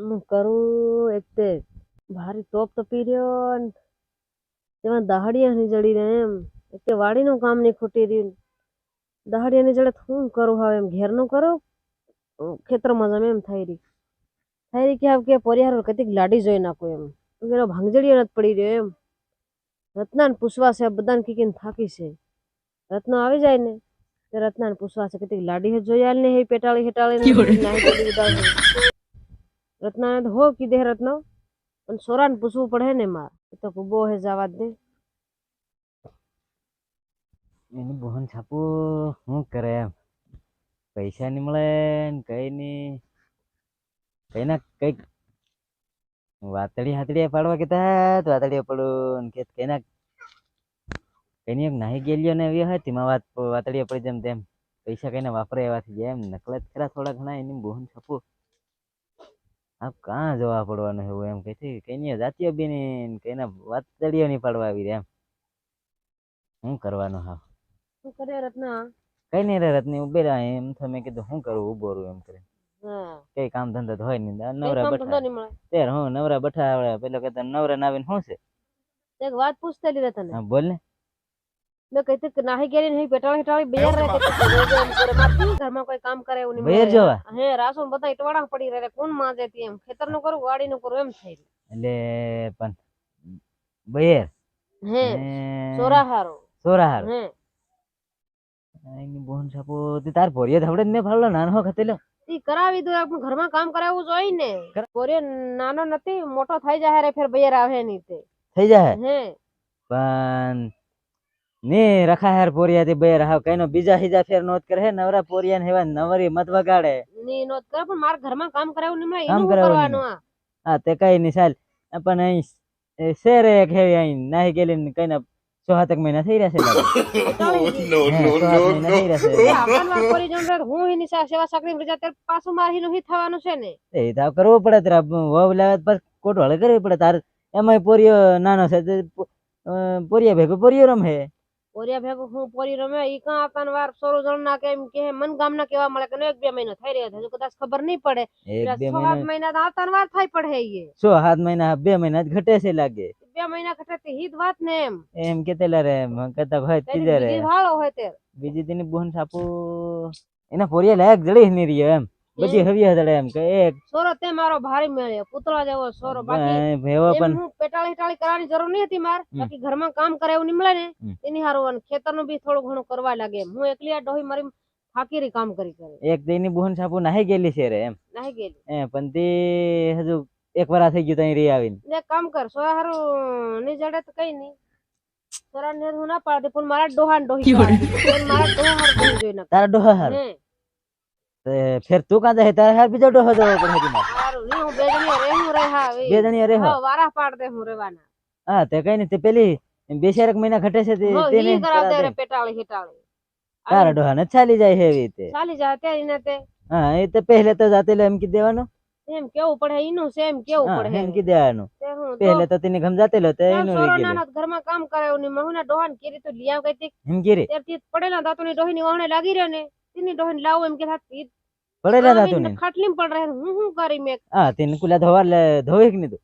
હું કરું એક તે ભારી ટોપ તપી રહ્યો તેમાં દહાડિયા ની જડી રહે એમ. એક તે વાડીનું કામ નહીં ખૂટી રહ્યું. દહાડિયા ની જડે શું કરું હવે એમ? ઘેરનું કરું? ખેતરમાં જમે એમ થઈ રહી. થઈ રહી કે હવે કે પરિહાર કતિક લાડી જોઈ નાખું એમ. એનો ભાંગજડીયો નથી પડી રહ્યો એમ. રત્નાને પૂછવા છે બધાને કીકીને થાકી છે. રત્ન આવી જાય ને રત્નાને પૂછવા છે કતીક લાડી હે જોઈ આલ ને હે પેટાળી હેટાળી ને. રત્નાને હો કીધે રત્ન, પણ સોરાને પૂછવું પડે ને માર. એ તો કુબો હે જવા દે. એની બોહન છાપુ શું કરે એમ? પૈસા નહીં મળે ને કઈ નહીં કઈ ના કંઈક વાતડી હાતડી પાડવા કીધા તો વાતડી પડું કે કઈ ના કઈ એક નાહી ગયેલીઓ ને એવી હોય, તેમાં વાત વાતડી પડી જેમ તેમ. પૈસા કઈને વાપરે એવાથી જેમ, નકલત નકલે ખરા થોડા ઘણા, એની બોહન છાપુ. આપ કાં જવા પડવાનું એવું એમ કઈ કઈ નહીં જાતીય બી નહીં વાત વાતડીઓ નહીં પાડવા આવી એમ. શું કરવાનું હા શું કરે રત્ન? કઈ નહીં રે રત્ની ઉભે રહ્યા એમ તો મેં કીધું શું કરું? ઊભો રહું એમ કરે. કઈ કામ ધંધો તો હોય નહીં નવરા બઠા. તેર હું નવરા બઠા આવડે પેલો કહેતા નવરા નાવીને શું છે? એક વાત પૂછતેલી રતન તને. બોલ ને. મેં કહીતી કે નાહી ગયેલી નહીં પેટાળી હેટાળી બેર રહે કે તો રોજે એમ કરે. માર શું ઘરમાં કોઈ કામ કરે એવું નહીં બેર. જોવા? હે રાસુ ને બધા ઇટવાડા પડી રહે કોણ માજે તી એમ? ખેતરનું કરું વાડીનું કરું એમ થઈ એટલે પણ બેર હે ને સોરા હારો સોરા હારો હે. એની બોન છાપો તે તાર ભોરિયો થાવડે ને ફાળો નાનો ખતેલો ઈ કરાવી દો આપણું ઘરમાં કામ કરાવવું જોઈએ ને. કર- નાનો નથી મોટો થઈ જાય રે ફેર બેર આવે નહીં તે. થઈ જાય હે. પણ ને રખા હેર પોરિયા તે બેર હાવ કઈનો બીજા હિજા ફેર નોત કરે. હે નવરા પોરિયા ને હેવા નવરી મત વગાડે. ની નોત કરે પણ માર ઘરમાં કામ કરાવવું ને કામ કરવાનું આ? હા તે કઈ ની સાલ પણ અહીં શેરે એક હે અહીં નાહી ગેલી ને કઈ ના સો સાતક મહિના થઈ રહ્યા છે નો નો નો નો no, સો સાત no, મહિના થઈ no. રહ્યા છે. એ વાત કરી જમ રે હું એની સા- સેવા સાકરી રજા ત્યારે પાછું મારી હિ થવાનું છે ને? એ તો કરવો પડે તારા. વહુ લાવે પર પછી કોટો કરવી પડે. તાર એમાં પોરિયો નાનો છે તે પોરિયા ભેગો પોરિયો રમે. પોરિયા ભેગો હું પોરી રમે ઈ કાં આકાન વાર સોરો જણ ના કેમ કે મન ગામ ના કેવા મળે કે એક બે મહિનો થઈ રહ્યો છે કદાચ ખબર નહીં પડે. એક બે મહિના મહિના તો આવતા વાર થઈ પડે ઈ. સો સાત મહિના બે મહિના જ ઘટે છે લાગે? બે મહિના ઘટે તે હિત વાત ને એમ. એમ કેતેલા રે કહેતા ભાઈ તીજે રે. બીજી ભાળો હોય તે બીજી તેની બોન સાપુ એના પોરિયા લાયક જડી નહીં રહ્યો એમ. બધી હવી જડે એમ કે એક સોરો તે મારો ભારી મળ્યો પુતળા જેવો સોરો. બાકી ભેવો પણ હું પેટાળી ટાળી કરવાની જરૂર નહીં હતી માર. બાકી ઘરમાં કામ કરે એવું નીમળે મળે ને. એની હારું ખેતરનું બી થોડું ઘણું કરવા લાગે હું એકલી આ ડોહી મારી ફાકીરી કામ કરી કરે. એક તેની બોન સાપુ નાહી ગયેલી છે રે એમ. નાહી ગયેલી. એ પણ તે હજુ એક વાર થઈ ગયું તઈ રહી આવીને. ને કામ કર સોરા હારું ની જડે તો કઈ નહીં. સોરા ને હું ના પાડતી પણ મારા ડોહાન ડોહી મારા ડોહા હાર ડોહી જોઈ ના તારા ડોહા હાર? હે ફેર તું કાં જાય તારા હાર બીજો ડોહો જવો પડે હજી મારે. હારું નહીં હું બે જણી રે હું રે હા બે જણી અરે હા વારા પાડ દે હું રેવાના હા તે કઈ નહીં તે પેલી બે ચારક મહિના ઘટે છે તે હો, તેને ઈ કરાવ દે કરાવ રે દે. પેટાળી હિટાળી. તારા ડોહા ને ચાલી જાય છે એવી રીતે. ચાલી જાય તે એને તે. હા એ તો પહેલે તો જાતે લે એમ કી દેવાનું. એમ કેવું પડે એનું છે એમ કેવું હા પડે. એમ કી દેવાનું. તે હું તો પહેલે તો તેને ગમ જાતે લો તો ત્યાં એનું સોરો રહી નાનો તો ઘરમાં કામ કરે એવું નહીં મહુના ડોહાને કીધી તો લિયા ગઈ તી એમ કીરી ત્યારથી પડેલા દાંતોની ડોહીની વાહણે લાગી રહ્યો ને. તેની ડોહીને લાવું એમ કે થાત ઈ पड़े ખાટલીમાં પડ રહે હું શું કરી મેં? હા તેને કુલા ધોવા લે ધોવે કે નહીં તું?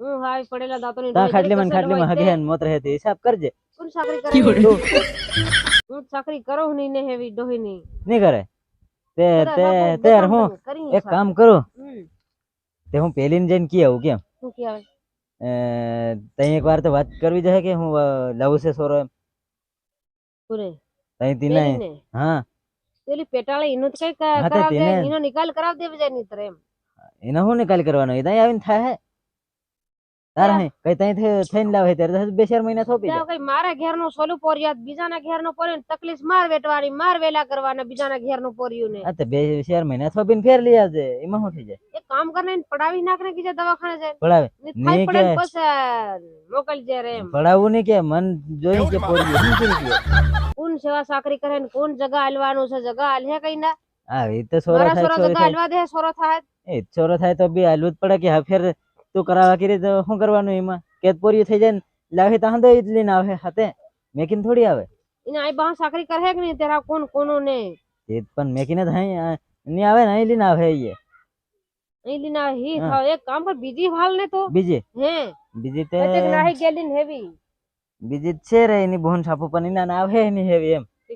હું હાય પડેલા દાંતોની તા ડોહી ખાટલી માં જરીક ખાટલી માં અસર હગે હોય ને મોત રહે તે હિસાબ કરજે. તે કોણ સાકરી કરે? તું હું સાકરી કરો નહીં ને હેવી ડોહીની. નહીં કરે? તે તે તે હું એક કામ કરું. તે હું પેલી ને જઈને કી આવું કેમ? શું કી આવે? તઈ એક વાર તો વાત કરવી જોઈએ કે હું લવ છે સોરો એમ? પૂરે. તઈ તી નહીં હા. પેલી પેટાળે એનું તો કઈ કરાવ દે એનો નિકાલ કરાવ દેવી જાય નહીં એનો શું નિકાલ કરવાનો? એ તઈ આવીને થાય તારા હે. કઈ તઈ થઈ- થઈને લાવે ત્યારે બે ચાર મહિના થોપી ત્યાં કઈ મારા ઘેરનું સોલું પોરિયાત બીજાના પોર્યું ને તકલીફ માર વેટવાની માર વેલા કરવાના બીજાના ઘેરનું પોર્યું ને. હા તો બે ચાર મહિના થોપીને ફેર લઈ આવજે એમાં શું થઈ જાય? એક કામ કરને પડાવી નાખને કીજે દવાખાને જાય. પડાવે? ને ને કે- પછી મોકલજે રે એમ. પડાવવું નહીં કે મન જોઈ કે પોરી શું કરી ગયો? કોણ સેવા સાકરી કરે ને કોણ જગા હાલવાનું છે જગા હાલ કઈ ના? એ તો સોરો થાય સોરો જગા થાય. હાલવા દે સોરો થાય. એ સોરો થાય તો બી હાલવું જ પડે કે હા ફેર તું કરાવા કરી તો શું કરવાનું એમાં? કેદ પોરી થઈ જાય ને લાવે તો હાંધો જ લઈને આવે હાથે. મેકીને થોડી આવે. એને આઈ બા સાકરી કરે કે નહીં? તેરા કોણ કોનો ને? એ પણ મેકીને થાય નહીં આવે ને અહીં લઈને આવે એ અહીં આવે હી. થાવ એક કામ કર બીજી હાલ ને તો. બીજી? હે. બીજી તે એક નાહી ગેલીન હેવી. બીજી જ છે રે એની બોહન છાપો પણ એના ના આવે નહીં હેવી એમ. તે?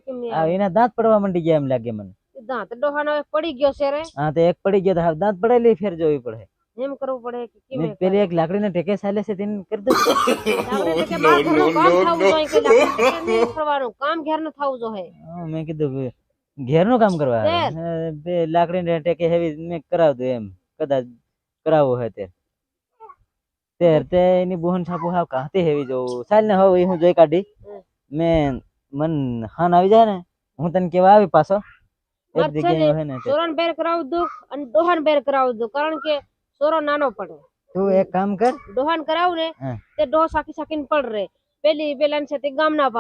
એના દાંત પડવા માંડી ગયા એમ લાગે મને. દાંત ડોહાનો એક પડી ગયો છે રે. હા તો એક પડી ગયો તો દાંત પડેલી ફેર જોવી પડે. એમ કરવું પડે કે ને કેમ પેલી એક લાકડીને ટેકે ચાલે છે તેને કરી દો. આપણે કે બાર ઘરનું કામ થાવું જોઈએ કે લાકડી ટેકે નહીં કરવાનું. કામ ઘેરનું થાવું જોઈએ. હા, મેં કીધું કે ઘેરનું કામ કરવા. ઘેર. આવે. બે લાકડીને ટેકે હેવી મેં કરાવ દઉં એમ. કદાચ કરાવવું હોય તે. તેર તે એની બોહન છાપુ હાવ કાંથી હેવી જોઉં ચાલ ને હવે હું જોઈ કાઢી. હમ. મેં મન હાન આવી જાય ને હું તને કેવા આવી પાછો. એક વાત છે જગ્યાએ ને, હોય ને તે. સોરાન બેર કરાવું દઉં અને ડોહાન બેર કરાવું દઉં. કારણ કે સોરો નાનો પડે. તું એક કામ કર. ડોહાન કરાવ ને. તે ડો સાકી સાકીને પડ રે પેલી પેલા છે તે ગામના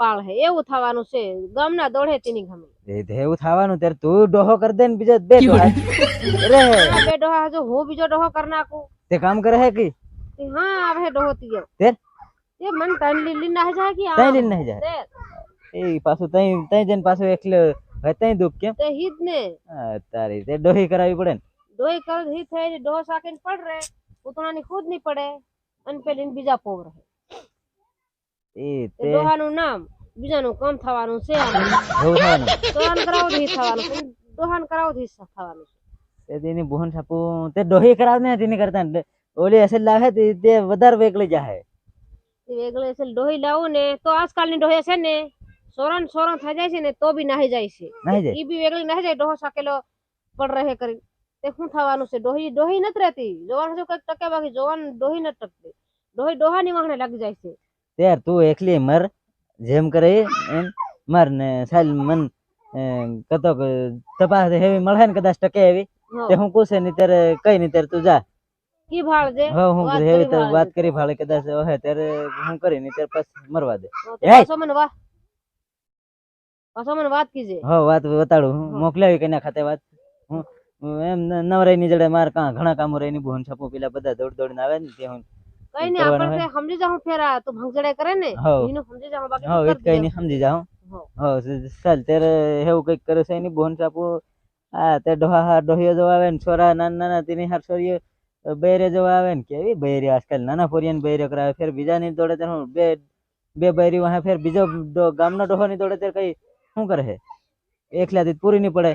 પાળ હે. એવું થવાનું છે. ગામના દોડે તેની ગમે. એ તો એવું થવાનું ત્યારે તું ડોહો કરી દે ને બીજો બે ડોહા. રે? બે ડોહા હજુ હું બીજો ડોહો કર નાખું. તે કામ કરે હે કી? હા આવે ડોહો તીયો તે? તે મન તન લીલી ના જાય કે તઈ લીલી ના નહીં જાય. એ પાછું તઈ તઈ જન પાછું એકલે હવે તઈ દુખ કેમ? તે હિત ને. તારી તે ડોહી કરાવી પડે ને. ડોહી કર ही થઈ ડોહો સાકીને પડ રે ઉતણાની ખુદ खुद પડે અને પેલી ને બીજા પોવ રહે. એ તે ડોહાનું નામ બીજાનું કામ થવાનું છે. એવું થવાનું દોહાન કરાવો તો હિત થવાનું દોહાન કરાવો તો હિત થવાનું તે તેની બોહન છાપુ તે ડોહી કરાવ ને તેની કરતા ઓલી અસલ લાવે તે વધારે વેગળી જાહે. વેગળે છે ડોહી લાવું ને તો આજકાલની ડોહી છે ને સોરણ સોરણ થઈ જાય છે ને તો બી નાહી જાય છે. ઈ બી વેગળી નાહી જાય ડોહો સાકેલો પડ રહે કરી. તે શું થવાનું છે? ડોહી ડોહી નથી રહેતી. જોવાનું છે કંઈક ટકે બાકી જોવાનું ડોહી નથી ટકતી. ડોહી ડોહાની વાહને લાગી જાય છે. ત્યાર તું એકલી મર જેમ કરે એમ મર ને સાલ મન કતો તપાસ હેવી મળે ને કદાચ ટકે એવી? તે હું પૂછે ની ત્યારે કઈ ની ત્યારે તું જા. કી ભાળ દે હું વાત હેવી કરી તો વાત કરી ભાળે કદાચ હે ત્યારે હું કરી ની ત્યારે પછી મરવા દે! પાછો મને વાત પાછો મને વાત કીજે. હો વાત બતાડું હું હા. મોકલાવી કઈ ખાતે વાત. હું હું એમ ન- નવરાઈ ની જડે માર કા ઘણા કામો રહી ની બોહન છાપું પેલા બધા દોડ દોડ આવે ને તે હું કઈ કરવાનું આપણે સમજી જાઉં ફેરા તો ભંગજડે કરે ને હો એનું સમજી જાઉં બાકી હો કઈ દે. સમજી જાઉં. હો. હો ચાલ તેરે એવું કંઈક કરે છે એની બોહન છાપું આ તે ડોહા હાર ડોહીઓ જોવા આવે ને છોરા નાના નાના તેની હાર છોરીઓ બૈરે જોવા આવે ને કેવી બૈરી આજકાલ નાના પોરિયાને બૈરે કરાવે ફેર બીજાની દોડે તે હું બે બે બૈરી વાહે ફેર બીજો ગામનો ડોહો ની દોડે તે કઈ શું કરે છે? એકલાથી પૂરી નહીં પડે